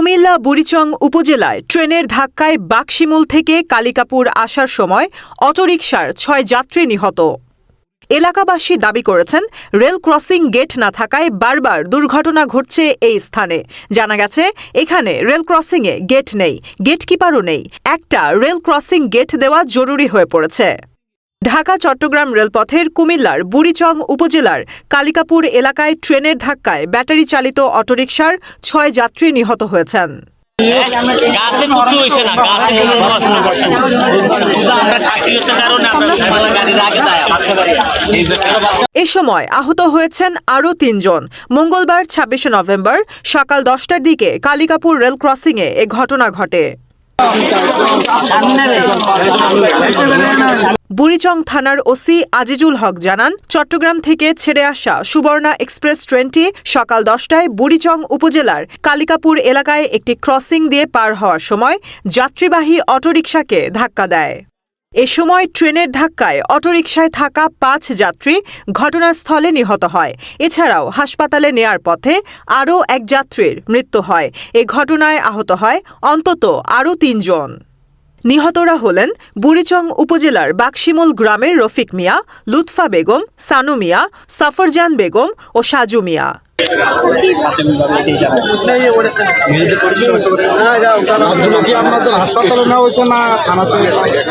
কুমিল্লা বুড়িচং উপজেলায় ট্রেনের ধাক্কায় বাক্সিমুল থেকে কালিকাপুর আসার সময় অটোরিকশার ছয় যাত্রী নিহত। এলাকাবাসী দাবি করেছেন, রেল ক্রসিং গেট না থাকায় বারবার দুর্ঘটনা ঘটছে এই স্থানে। জানা গেছে, এখানে রেল ক্রসিংয়ে গেট নেই, গেটকিপারও নেই। একটা রেল ক্রসিং গেট দেওয়া জরুরি হয়ে পড়েছে। ঢাকা চট্টগ্রাম রেলপথের কুমিল্লার বুড়িচং উপজেলার কালিকাপুর এলাকায় ট্রেনের ধাক্কায় ব্যাটারি চালিত অটোরিকশার ছয় যাত্রী নিহত হয়েছেন। এ সময় আহত হয়েছেন আরও তিনজন। মঙ্গলবার ছাব্বিশে নভেম্বর সকাল দশটার দিকে কালিকাপুর রেল ক্রসিংয়ে এ ঘটনা ঘটে। বুড়িচং থানার ওসি আজিজুল হক জানান, চট্টগ্রাম থেকে ছেড়ে আসা সুবর্ণা এক্সপ্রেস ট্রেনটি সকাল দশটায় বুড়িচং উপজেলার কালিকাপুর এলাকায় একটি ক্রসিং দিয়ে পার হওয়ার সময় যাত্রীবাহী অটোরিকশাকে ধাক্কা দেয়। এ সময় ট্রেনের ধাক্কায় অটোরিকশায় থাকা পাঁচ যাত্রী ঘটনাস্থলে নিহত হয়। এছাড়াও হাসপাতালে নেয়ার পথে আরও এক যাত্রীর মৃত্যু হয়। এ ঘটনায় আহত হয় অন্তত আরও তিনজন। নিহতরা হলেন বুড়িচং উপজেলার বাক্সিমুল গ্রামের রফিক মিয়া, লুৎফা বেগম, সানু মিয়া, সাফরজান বেগম ও সাজু মিয়া।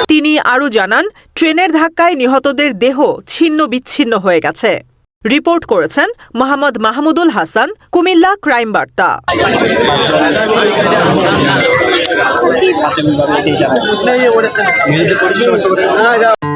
তিনি আরও জানান, ট্রেনের ধাক্কায় নিহতদের দেহ ছিন্ন বিচ্ছিন্ন হয়ে গেছে। রিপোর্ট করেছেন মোহাম্মদ মাহমুদুল হাসান, কুমিল্লা ক্রাইম বার্তা। হাতে